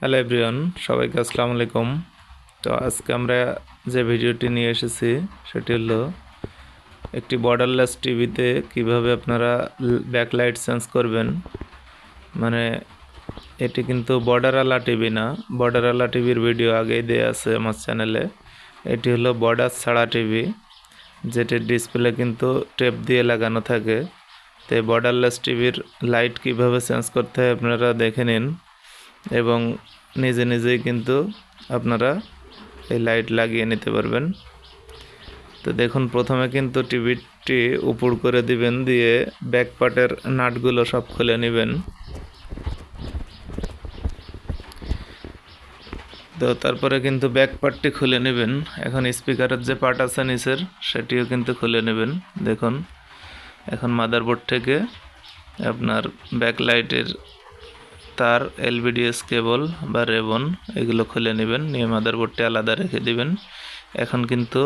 Hello everyone, সবাইকে আসসালামু আলাইকুম। তো আজকে আমরা যে ভিডিওটি নিয়ে এসেছি, সেটি হলো একটি বর্ডারলেস টিভিতে কীভাবে আপনারা ব্যাকলাইট চেঞ্জ করবেন। মানে এটি কিন্তু বর্ডারওয়ালা টিভি না বর্ডারওয়ালা টিভির ভিডিও আগেই দেওয়া আছে আমার চ্যানেলে। এটি হলো বর্ডার ছাড়া টিভি, যেটির ডিসপ্লে কিন্তু টেপ দিয়ে লাগানো থাকে। তো বর্ডারলেস টিভির লাইট কীভাবে চেঞ্জ করতে হয় আপনারা দেখে নিন। এবং নিজে নিজেই কিন্তু আপনারা এই লাইট লাগিয়ে নিতে পারবেন। তো দেখুন, প্রথমে কিন্তু টিভিটি উপর করে দিবেন, দিয়ে ব্যাক পার্টের নাটগুলো সব খুলে নেবেন। তো তারপরে কিন্তু ব্যাক পার্টটি খুলে নেবেন। এখন স্পিকারের যে পার্ট আছে নিচের, সেটিও কিন্তু খুলে নেবেন। দেখুন, এখন মাদারবোর্ড থেকে আপনার ব্যাকলাইটের তার এলবিডিএস কেবল বা রেবন, এগুলো খুলে নেবেন, নিয়ে মাদারবোর্ডটি আলাদা রেখে দিবেন। এখন কিন্তু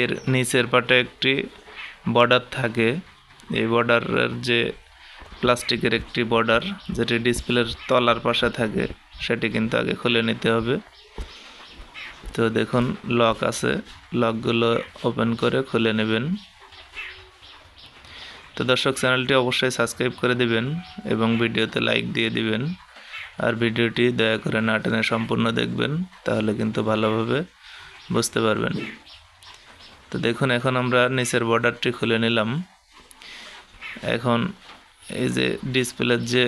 এর নিচের পাটে একটি বর্ডার থাকে। এই বর্ডারের যে প্লাস্টিকের একটি বর্ডার, যেটি ডিসপ্লের তলার পাশে থাকে, সেটি কিন্তু আগে খুলে নিতে হবে। তো দেখুন, লক আছে। লকগুলো ওপেন করে খুলে নেবেন। তো দর্শক, চ্যানেলটি অবশ্যই সাবস্ক্রাইব করে দিবেন এবং ভিডিওতে লাইক দিয়ে দিবেন। আর ভিডিওটি দয়া করে না টেনে সম্পূর্ণ দেখবেন, তাহলে কিন্তু ভালোভাবে বুঝতে পারবেন। তো দেখুন, এখন আমরা নিচের বর্ডারটি খুলে নিলাম। এখন এই যে ডিসপ্লের যে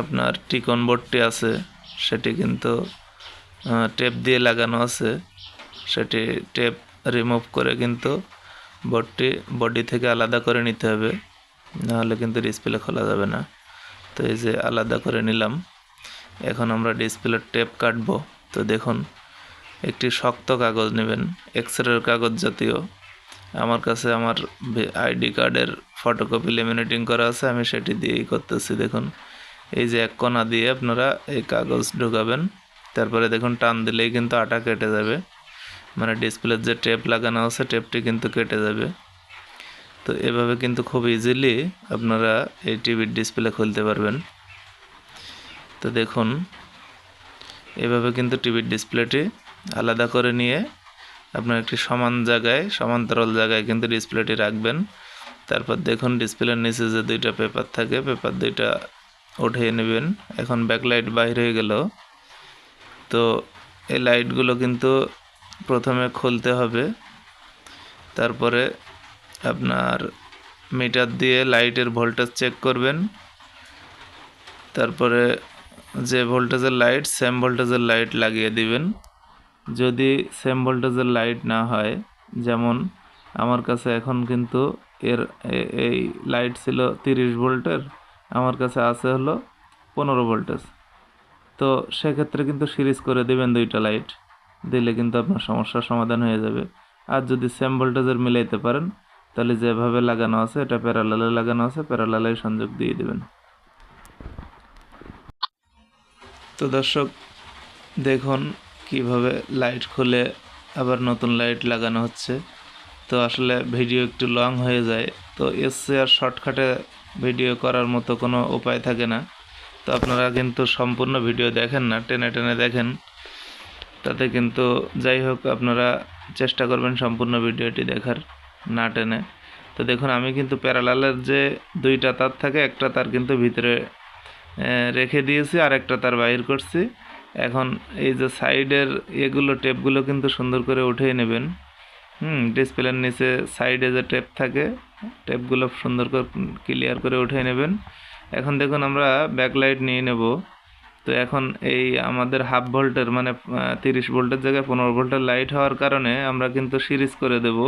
আপনার টিকন বোর্ডটি আছে, সেটি কিন্তু টেপ দিয়ে লাগানো আছে। সেটি টেপ রিমুভ করে কিন্তু বোর্ডটি বডি থেকে আলাদা করে নিতে হবে। নাহলে কিন্তু ডিসপ্লে খোলা যাবে না। তো এই যে আলাদা করে নিলাম। এখন আমরা ডিসপ্লের টেপ কাটবো। তো দেখুন, একটি শক্ত কাগজ নেবেন এক্সরের কাগজ জাতীয়। আমার কাছে আমার আইডি কার্ডের ফটোকপি লেমিনেটিং করা আছে, আমি সেটি দিয়েই করতেছি। দেখুন, এই যে এক কোনা দিয়ে আপনারা এই কাগজ ঢুকাবেন। তারপরে দেখুন, টান দিলেই কিন্তু আটা কেটে যাবে। মানে ডিসপ্লের যে টেপ লাগানো আছে টেপটি কিন্তু কেটে যাবে। তো এভাবে কিন্তু খুব ইজিলি আপনারা এই টিভির ডিসপ্লে খুলতে পারবেন। তো দেখুন, এভাবে কিন্তু টিভির ডিসপ্লেটি আলাদা করে নিয়ে আপনার একটি সমান জায়গায়, সমান্তরাল জায়গায় কিন্তু ডিসপ্লেটি রাখবেন। তারপর দেখুন ডিসপ্লের নিচে যে দুইটা পেপার থাকে পেপার দুইটা উঠিয়ে নেবেন। এখন ব্যাকলাইট বাইরে হয়ে গেল। তো এই লাইটগুলো কিন্তু প্রথমে খুলতে হবে। তারপরে আপনার মিটার দিয়ে লাইটের ভোল্টেজ চেক করবেন। তারপরে যে ভোল্টেজের লাইট সেম ভোল্টেজের লাইট লাগিয়ে দিবেন। যদি সেম ভোল্টেজের লাইট না হয়, যেমন আমার কাছে এখন কিন্তু এর এই লাইট ছিল তিরিশ ভোল্টের, আমার কাছে আছে হলো পনেরো ভোল্টেজ। তো সেক্ষেত্রে কিন্তু সিরিজ করে দেবেন দুইটা লাইট। দিলে কিন্তু আপনার সমস্যার সমাধান হয়ে যাবে। আর যদি সেম ভোল্টেজের মিলাইতে পারেন, তাহলে যেভাবে লাগানো আছে, এটা প্যারালালে লাগানো আছে প্যারালালে সংযোগ দিয়ে দেবেন। তো দর্শক, দেখুন কীভাবে লাইট খুলে আবার নতুন লাইট লাগানো হচ্ছে। তো আসলে ভিডিও একটু লং হয়ে যায়। তো এসে আর শর্টকাটে ভিডিও করার মতো কোনো উপায় থাকে না। তো আপনারা কিন্তু সম্পূর্ণ ভিডিও দেখেন না, টেনে টেনে দেখেন। তাতে কিন্তু যাই হোক, আপনারা চেষ্টা করবেন সম্পূর্ণ ভিডিওটি দেখার না টেনে। তো দেখুন, আমি কিন্তু প্যারালালের যে দুইটা তার থাকে, একটা তার কিন্তু ভিতরে রেখে দিয়েছি, আর একটা তার বাইর করছি। এখন এই যে সাইডের এগুলো, টেপগুলো কিন্তু সুন্দর করে উঠিয়ে নেবেন। হুম, ডিসপ্লের নিচে সাইডে যে টেপ থাকে, টেপগুলো সুন্দর করে ক্লিয়ার করে উঠিয়ে নেবেন। এখন দেখুন, আমরা ব্যাকলাইট নিয়ে নেব। তো এখন এই আমাদের হাফ ভোল্টের মানে তিরিশ ভোল্টের জায়গায় পনেরো ভোল্টের লাইট হওয়ার কারণে আমরা কিন্তু সিরিজ করে দেব।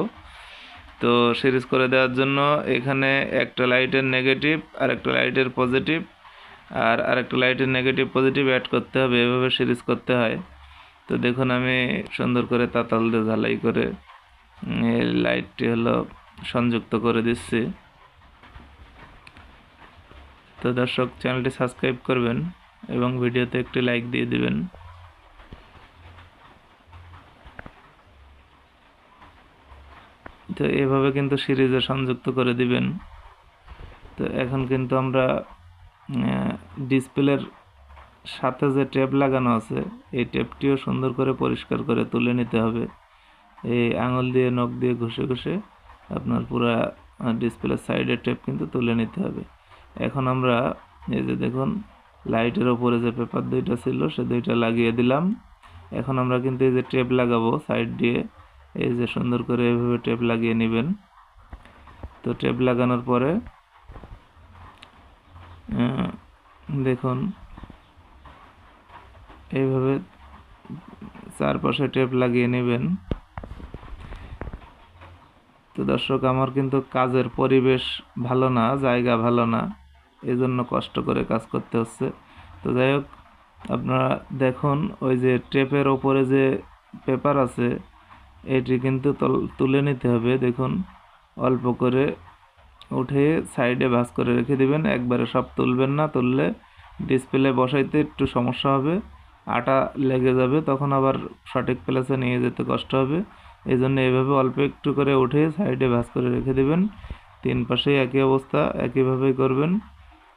তো সিরিজ করে দেওয়ার জন্য এখানে একটা লাইটের নেগেটিভ আর একটা লাইটের পজিটিভ আর আরেকটা লাইটের নেগেটিভ পজিটিভ অ্যাড করতে হবে, এভাবে সিরিজ করতে হয়। তো দেখুন আমি সুন্দর করে তাতাল দিয়ে ঝালাই করে লাইটটি হলো সংযুক্ত করে দিচ্ছি। তো দর্শক চ্যানেলটি সাবস্ক্রাইব করবেন। এবং ভিডিওতে একটি লাইক দিয়ে দিবেন। তো এভাবে কিন্তু সিরিজে সংযুক্ত করে দিবেন। তো এখন কিন্তু আমরা ডিসপ্লের সাথে যে টেপ লাগানো আছে, এই টেপটিও সুন্দর করে পরিষ্কার করে তুলে নিতে হবে। এই আঙুল দিয়ে, নখ দিয়ে ঘষে ঘষে আপনার পুরা ডিসপ্লের সাইডের টেপ কিন্তু তুলে নিতে হবে। এখন আমরা, এই যে দেখুন লাইটের ওপরে যে পেপার দুইটা ছিল, সে দুইটা লাগিয়ে দিলাম। এখন আমরা কিন্তু এই যে টেপ লাগাবো সাইড দিয়ে। এই যে সুন্দর করে এইভাবে টেপ লাগিয়ে নেবেন। তো টেপ লাগানোর পরে দেখুন, এইভাবে চারপাশে টেপ লাগিয়ে নেবেন। তো দর্শক, আমার কিন্তু কাজের পরিবেশ ভালো না, জায়গা ভালো না। এই জন্য কষ্ট করে কাজ করতে হচ্ছে। তো যাই হোক, আপনারা দেখুন, ওই যে টেপের ওপরে যে পেপার আছে, এটি কিন্তু তল- তুলে নিতে হবে। দেখুন, অল্প করে উঠে সাইডে ভাঁজ করে রেখে দিবেন। একবারে সব তুলবেন না, তুললে ডিসপ্লে বসাইতে একটু সমস্যা হবে। আটা লেগে যাবে, তখন আবার সঠিক প্লেসে নিয়ে যেতে কষ্ট হবে। এই জন্য এইভাবে অল্প একটু করে উঠে সাইডে ভাঁজ করে রেখে দেবেন। তিন পাশেই একই অবস্থা, একইভাবেই করবেন।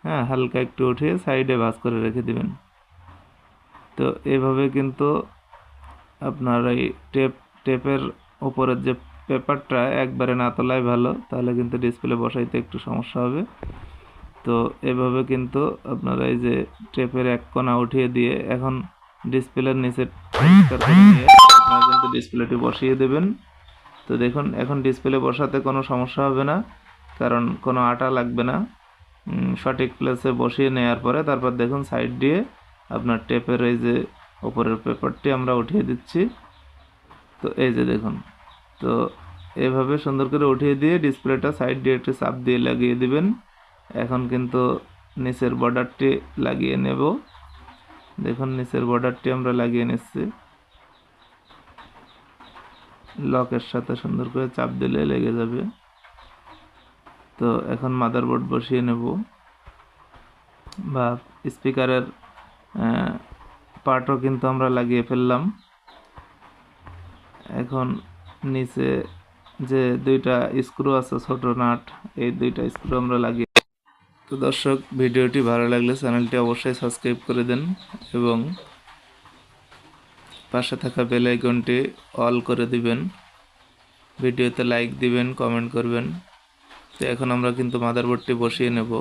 হ্যাঁ হালকা একটু উঠিয়ে সাইডে ভাঁজ করে রেখে দিবেন। তো এভাবে কিন্তু আপনার এই টেপ টেপের উপরের যে পেপারটা একবারে না তোলাই ভালো, তাহলে কিন্তু ডিসপ্লে বসাইতে একটু সমস্যা হবে। তো এভাবে কিন্তু আপনারা এই যে টেপের এক কোণা উঠিয়ে দিয়ে এখন ডিসপ্লের নিচে আপনারা কিন্তু ডিসপ্লেটি বসিয়ে দেবেন। তো দেখুন, এখন ডিসপ্লে বসাতে কোনো সমস্যা হবে না, কারণ কোনো আটা লাগবে না। সঠিক প্লেসে বসিয়ে নেওয়ার পরে তারপর দেখুন সাইড দিয়ে আপনার টেপের এই যে ওপরের পেপারটি আমরা উঠিয়ে দিচ্ছি। তো এই যে দেখুন, তো এভাবে সুন্দর করে উঠিয়ে দিয়ে ডিসপ্লেটা সাইড দিয়ে একটু চাপ দিয়ে লাগিয়ে দিবেন। এখন কিন্তু নিচের বর্ডারটি লাগিয়ে নেব। দেখুন, নিচের বর্ডারটি আমরা লাগিয়ে নিচ্ছি। লকের সাথে সুন্দর করে চাপ দিলে লেগে যাবে। তো এখন মাদারবোর্ড বসিয়ে নেব বা স্পিকারের পার্টও কিন্তু আমরা লাগিয়ে ফেললাম। এখন নিচে যে দুইটা স্ক্রু আছে, ছোট নাট, এই দুইটা স্ক্রু আমরা লাগিয়ে তো দর্শক, ভিডিওটি ভালো লাগলে চ্যানেলটি অবশ্যই সাবস্ক্রাইব করে দেন এবং পাশে থাকা বেল আইকনটি অল করে দিবেন। ভিডিওতে লাইক দিবেন কমেন্ট করবেন। তো এখন আমরা কিন্তু মাদারবোর্ডটি বসিয়ে নেব।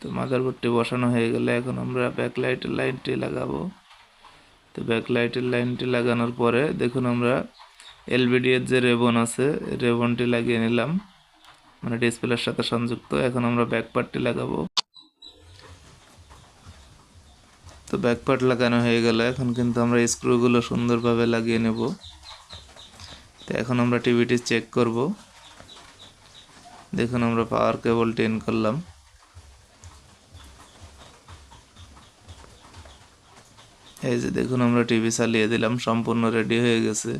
তো মাদারবোর্ডটি বসানো হয়ে গেলে এখন আমরা ব্যাকলাইটের লাইনটি লাগাবো। তো ব্যাকলাইটের লাইনটি লাগানোর পরে দেখুন আমরা এলবিডি এর যে রেবন আছে, রেবনটি লাগিয়ে নিলাম। মানে ডিসপ্লের সাথে সংযুক্ত। এখন আমরা ব্যাক পার্টটি লাগাবো। তো ব্যাক পার্ট লাগানো হয়ে গেল। এখন কিন্তু আমরা স্ক্রুগুলো সুন্দরভাবে লাগিয়ে নেব। তো এখন আমরা টিভিটি চেক করব। দেখুন আমরা পাওয়ার কেবল টেন করলাম। এই যে দেখুন আমরা টিভি চালিয়ে দিলাম, সম্পূর্ণ রেডি হয়ে গেছে।